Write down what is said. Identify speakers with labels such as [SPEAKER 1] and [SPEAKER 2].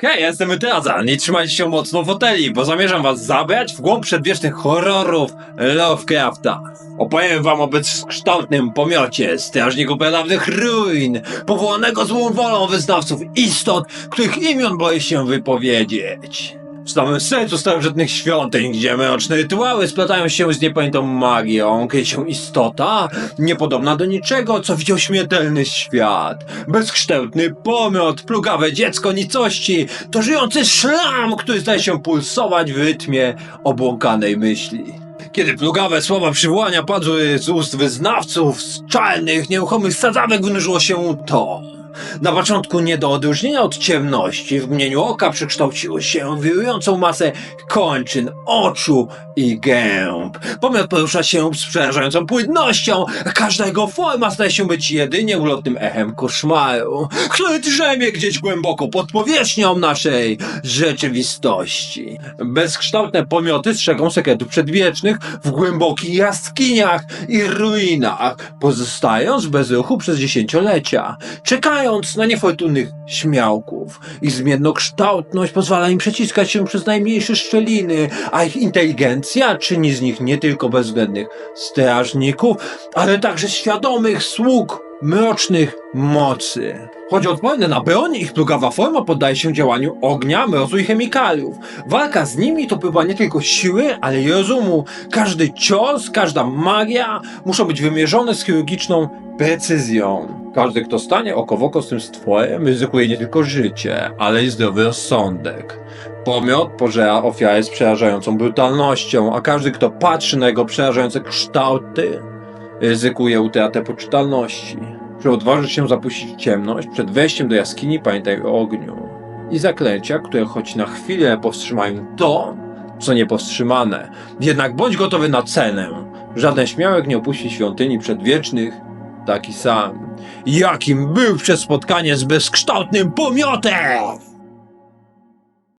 [SPEAKER 1] Hej, jestem Mytrazan i trzymajcie się mocno foteli, bo zamierzam was zabrać w głąb przedwiecznych horrorów Lovecrafta. Opowiem wam o bezkształtnym pomiocie strażniku pradawnych ruin, powołanego złą wolą wyznawców istot, których imion boję się wypowiedzieć. Samym sercu starożytnych świątyń, gdzie mroczne rytuały splatają się z niepojętą magią, kryje się istota, niepodobna do niczego, co widział śmiertelny świat. Bezkształtny pomiot, plugawe dziecko nicości, to żyjący szlam, który zdaje się pulsować w rytmie obłąkanej myśli. Kiedy plugawe słowa przywołania padły z ust wyznawców, z czarnych, nieruchomych sadzawek wynurzyło się to. Na początku nie do odróżnienia od ciemności, w mgnieniu oka przekształciło się wirującą masę kończyn, oczu i gęb. Pomiot porusza się z przerażającą płynnością, każda jego forma staje się być jedynie ulotnym echem koszmaru, który drzemie gdzieś głęboko pod powierzchnią naszej rzeczywistości. Bezkształtne pomioty strzegą sekretów przedwiecznych w głębokich jaskiniach i ruinach, pozostając bez ruchu przez dziesięciolecia, na niefortunnych śmiałków. Ich zmiennokształtność pozwala im przeciskać się przez najmniejsze szczeliny, a ich inteligencja czyni z nich nie tylko bezwzględnych strażników, ale także świadomych sług mrocznych mocy. Choć odporne na broń, ich plugawa forma poddaje się działaniu ognia, mrozu i chemikaliów. Walka z nimi to próba nie tylko siły, ale i rozumu. Każdy cios, każda magia muszą być wymierzone z chirurgiczną precyzją. Każdy, kto stanie oko w oko z tym stworem, ryzykuje nie tylko życie, ale i zdrowy rozsądek. Pomiot pożera ofiarę z przerażającą brutalnością, a każdy, kto patrzy na jego przerażające kształty, ryzykuje utratę poczytalności. Że odważysz się zapuścić ciemność, przed wejściem do jaskini pamiętaj o ogniu. I zaklęcia, które choć na chwilę powstrzymają to, co niepowstrzymane. Jednak bądź gotowy na cenę. Żaden śmiałek nie opuści świątyni przedwiecznych, taki sam, jakim był przed spotkanie z bezkształtnym pomiotem!